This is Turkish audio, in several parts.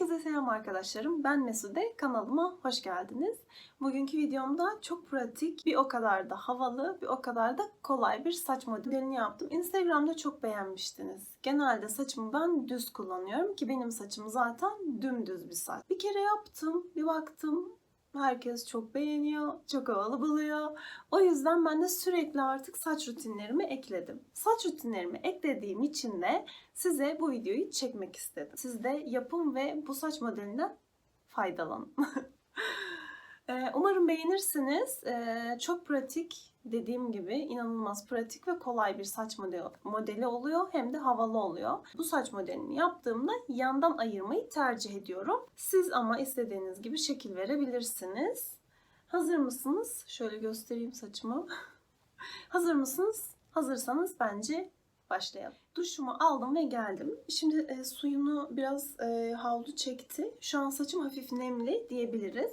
Herkese selam arkadaşlarım. Ben Mesude. Kanalıma hoş geldiniz. Bugünkü videomda çok pratik, bir o kadar da havalı, bir o kadar da kolay bir saç modelini yaptım. Instagram'da çok beğenmiştiniz. Genelde saçımı ben düz kullanıyorum ki benim saçım zaten dümdüz bir saç. Bir kere yaptım, bir baktım Herkes çok beğeniyor, çok havalı buluyor. O yüzden ben de sürekli artık saç rutinlerimi ekledim. Saç rutinlerimi eklediğim için de size bu videoyu çekmek istedim. Siz de yapın ve bu saç modelinden faydalanın. Umarım beğenirsiniz. Çok pratik dediğim gibi inanılmaz pratik ve kolay bir saç modeli oluyor hem de havalı oluyor. Bu saç modelini yaptığımda yandan ayırmayı tercih ediyorum. Siz ama istediğiniz gibi şekil verebilirsiniz. Hazır mısınız? Şöyle göstereyim saçımı. Hazır mısınız? Hazırsanız bence başlayalım. Duşumu aldım ve geldim. Şimdi e, suyunu biraz e, havlu çekti. Şu an saçım hafif nemli diyebiliriz.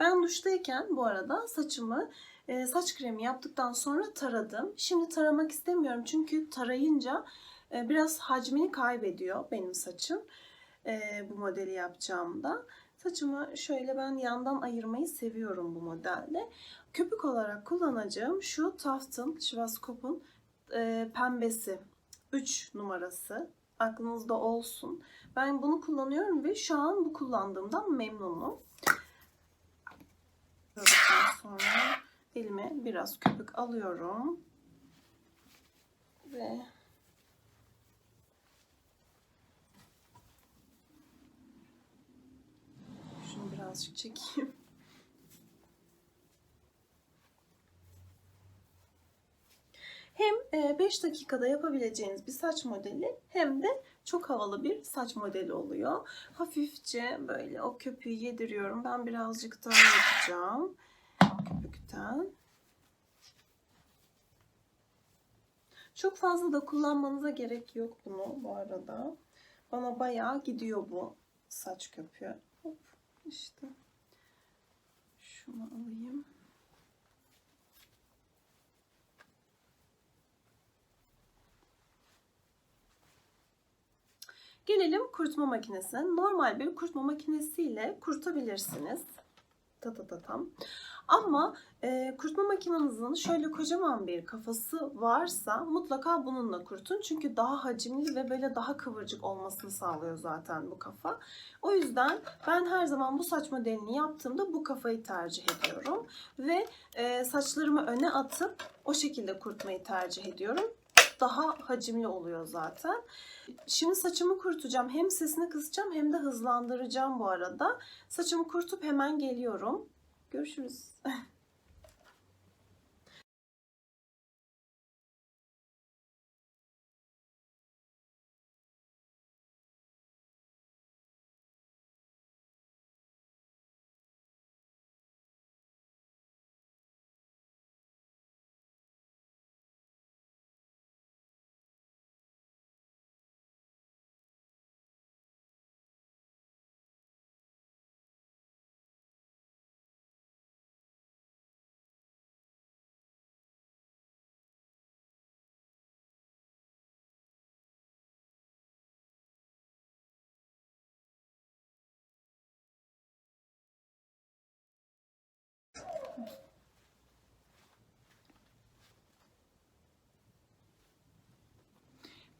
Ben duştayken bu arada saçımı e, saç kremi yaptıktan sonra taradım. Şimdi taramak istemiyorum çünkü tarayınca e, biraz hacmini kaybediyor benim saçım. E, bu modeli yapacağımda. Saçımı şöyle ben yandan ayırmayı seviyorum bu modelde. Köpük olarak kullanacağım şu Taft'ın, Schwarzkopf'un e, pembesi 3 numarası aklınızda olsun. Ben bunu kullanıyorum ve şu an bu kullandığımdan memnunum. Daha sonra elime biraz köpük alıyorum. Ve şunu birazcık çekeyim. Hem 5 dakikada yapabileceğiniz bir saç modeli hem de çok havalı bir saç modeli oluyor. Hafifçe böyle o köpüğü yediriyorum. Ben birazcık daha yapacağım. Köpükten. Çok fazla da kullanmanıza gerek yok bunu bu arada. Bana bayağı gidiyor bu saç köpüğü. Hop işte. Şunu alayım. Gelelim kurutma makinesine. Normal bir kurutma makinesiyle kurutabilirsiniz. Ta ta ta tam. Ama e, kurutma makinenizin şöyle kocaman bir kafası varsa mutlaka bununla kurutun. Çünkü daha hacimli ve böyle daha kıvırcık olmasını sağlıyor zaten bu kafa. O yüzden ben her zaman bu saç modelini yaptığımda bu kafayı tercih ediyorum. Ve e, saçlarımı öne atıp o şekilde kurutmayı tercih ediyorum daha hacimli oluyor zaten. Şimdi saçımı kurutacağım. Hem sesini kısacağım hem de hızlandıracağım bu arada. Saçımı kurutup hemen geliyorum. Görüşürüz.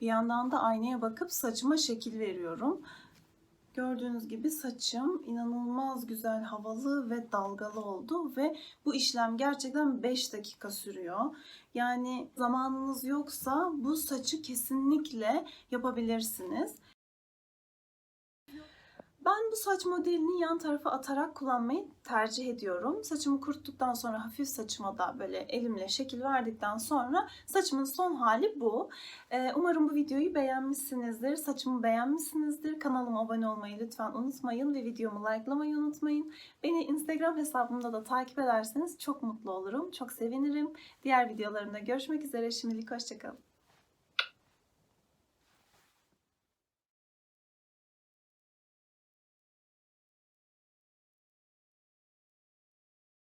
Bir yandan da aynaya bakıp saçıma şekil veriyorum. Gördüğünüz gibi saçım inanılmaz güzel, havalı ve dalgalı oldu ve bu işlem gerçekten 5 dakika sürüyor. Yani zamanınız yoksa bu saçı kesinlikle yapabilirsiniz. Ben bu saç modelini yan tarafa atarak kullanmayı tercih ediyorum. Saçımı kuruttuktan sonra hafif saçıma da böyle elimle şekil verdikten sonra saçımın son hali bu. Ee, umarım bu videoyu beğenmişsinizdir. Saçımı beğenmişsinizdir. Kanalıma abone olmayı lütfen unutmayın ve videomu likelamayı unutmayın. Beni Instagram hesabımda da takip ederseniz çok mutlu olurum. Çok sevinirim. Diğer videolarımda görüşmek üzere. Şimdilik hoşçakalın.